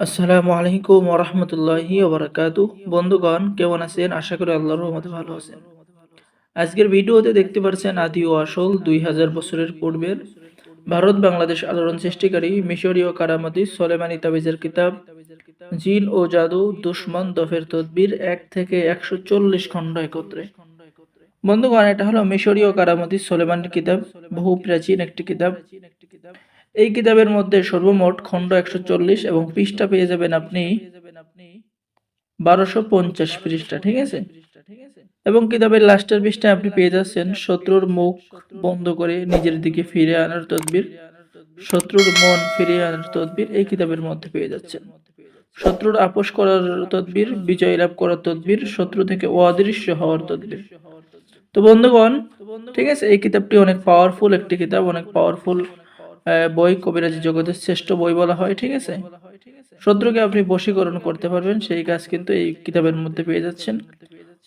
আসসালামু আলাইকুম ওরহমতুল্লাহি ওবরাকাতু। বন্ধুগণ, কেমন আছেন? আশা করি আল্লাহর রহমতে ভালো আছেন। আজকের ভিডিওতে দেখতে পাচ্ছেন আদি ও আসল দুই হাজার বছরের পূর্বের ভারত বাংলাদেশ আলোড়ন সৃষ্টিকারী মিশরীয় কারামতি সোলেমানি তাবিজের কিতাব। জিন ও জাদু, দুশ্মন, দফের তদবির এক থেকে একশো চল্লিশ খণ্ড একত্রে। বন্ধুগণ, এটা হলো মিশরীয় কারামতি সোলেমানির কিতাব, বহু প্রাচীন একটি কিতাব। এই কিতাবের মধ্যে সর্বমোট খণ্ড একশো চল্লিশ এবং পৃষ্ঠা পেয়ে যাবেন আপনি বারোশো পঞ্চাশ পৃষ্ঠা, ঠিক আছে? এবং কিতাবের লাস্টের পৃষ্ঠায় আপনি পেয়ে যাচ্ছেন শত্রুর মুখ বন্ধ করে নিজের দিকে ফিরে আনার তদবির, শত্রুর মন ফিরিয়ে আনার তদবির এই কিতাবের মধ্যে পেয়ে যাচ্ছেন। শত্রুর আপোষ করার তদবির, বিজয় লাভ করার তদবির, শত্রু থেকে অদৃশ্য হওয়ার তদবির। তো বন্ধুগণ, ঠিক আছে, এই কিতাবটি অনেক পাওয়ারফুল একটি কিতাব, অনেক পাওয়ারফুল বই কবিরাজি জগতের শ্রেষ্ঠ বই বলা হয়, ঠিক আছে? শত্রুকে আপনি বশীকরণ করতে পারবেন, সেই কাজ কিন্তু এই কিতাবের মধ্যে পেয়ে যাচ্ছেন।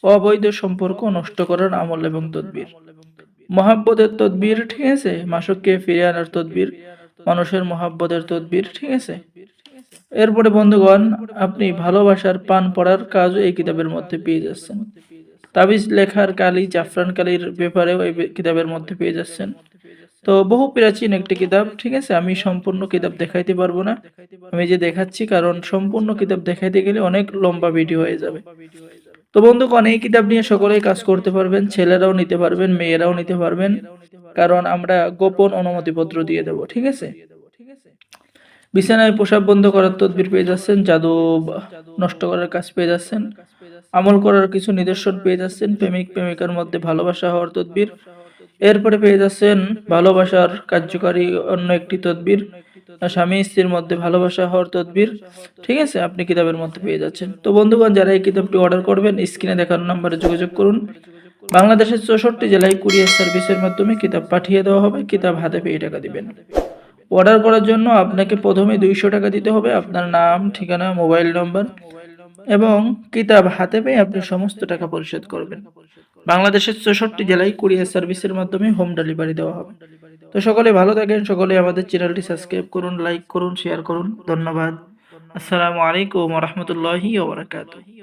অবৈধ সম্পর্ক নষ্ট করার আমল এবং তদবির। মহাব্বতের তদবির, ঠিক আছে? মাসককে ফিরে আনার তদবির, মানুষের মহাব্বতের তদবির, ঠিক আছে? এরপরে, বন্ধুগণ, আপনি ভালোবাসার পান পড়ার কাজও এই কিতাবের মধ্যে পেয়ে যাচ্ছেন। তাবিজ লেখার কালি, জাফরান কালির ব্যাপারেও এই কিতাবের মধ্যে পেয়ে যাচ্ছেন। তো বহু প্রাচীন একটি কিতাব, ঠিক আছে? আমি সম্পূর্ণ কিতাব দেখাইতে পারব না। আমি যে দেখাচ্ছি, কারণ সম্পূর্ণ কিতাব দেখাইতে গেলে অনেক লম্বা ভিডিও হয়ে যাবে। তো বন্ধুগণ, এই কিতাব নিয়ে সকলেই কাজ করতে পারবেন, ছেলেরাও নিতে পারবেন, মেয়েরাও নিতে পারবেন, কারণ আমরা গোপন অনুমতিপত্র দিয়ে দেব, ঠিক আছে? বিছানায় পোশাক বন্ধ করার তদবির পেয়ে যাচ্ছেন, জাদু নষ্ট করার কাজ পেয়ে যাচ্ছেন, আমল করার কিছু নিদর্শন পেয়ে যাচ্ছেন, প্রেমিক, প্রেমিকার মধ্যে ভালোবাসা হওয়ার তদবির এরপরে পেয়ে যাচ্ছেন ভালোবাসার কার্যকারী অন্য একটি তদবির। স্বামী স্ত্রীর মধ্যে ভালোবাসা হওয়ার তদবির। ঠিক আছে, আপনি কিতাবের মধ্যে পেয়ে যাচ্ছেন। তো বন্ধুগণ, যারা এই কিতাবটি অর্ডার করবেন, স্ক্রিনে দেখানো নাম্বারে যোগাযোগ করুন। বাংলাদেশের চৌষট্টি জেলায় কুরিয়ার সার্ভিসের মাধ্যমে কিতাব পাঠিয়ে দেওয়া হবে। কিতাব হাতে পেয়ে টাকা দিবেন। অর্ডার করার জন্য আপনাকে প্রথমে দুইশো টাকা দিতে হবে। আপনার নাম, ঠিকানা, মোবাইল নম্বর এবং কিতাব হাতে পেয়ে আপনি সমস্ত টাকা পরিশোধ করবেন। বাংলাদেশের চৌষট্টি জেলায় কুরিয়ার সার্ভিসের মাধ্যমে হোম ডেলিভারি দেওয়া হবে। তো সকলে ভালো থাকেন, সকলে আমাদের চ্যানেলটি সাবস্ক্রাইব করুন, লাইক করুন, শেয়ার করুন। ধন্যবাদ। আসসালামু আলাইকুম রহমতুল্লাহি